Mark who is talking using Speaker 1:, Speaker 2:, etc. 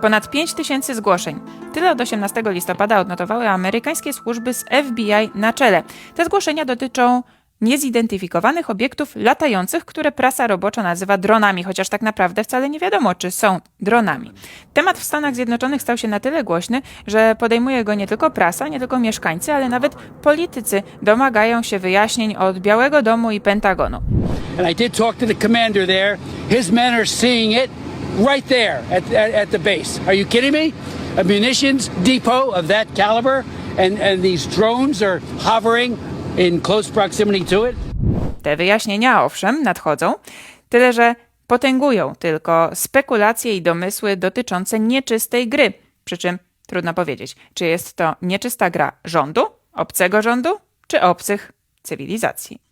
Speaker 1: Ponad 5 tysięcy zgłoszeń. Tyle od 18 listopada odnotowały amerykańskie służby z FBI na czele. Te zgłoszenia dotyczą niezidentyfikowanych obiektów latających, które prasa robocza nazywa dronami, chociaż tak naprawdę wcale nie wiadomo, czy są dronami. Temat w Stanach Zjednoczonych stał się na tyle głośny, że podejmuje go nie tylko prasa, nie tylko mieszkańcy, ale nawet politycy domagają się wyjaśnień od Białego Domu i Pentagonu.
Speaker 2: And I did talk to the commander there. His men are seeing it right there at, at, at the base. Are you kidding me? A munitions depot of that caliber, and, and these drones are hovering in close proximity to it?
Speaker 1: Te wyjaśnienia, owszem, nadchodzą, tyle że potęgują tylko spekulacje i domysły dotyczące nieczystej gry. Przy czym trudno powiedzieć, czy jest to nieczysta gra rządu, obcego rządu, czy obcych cywilizacji.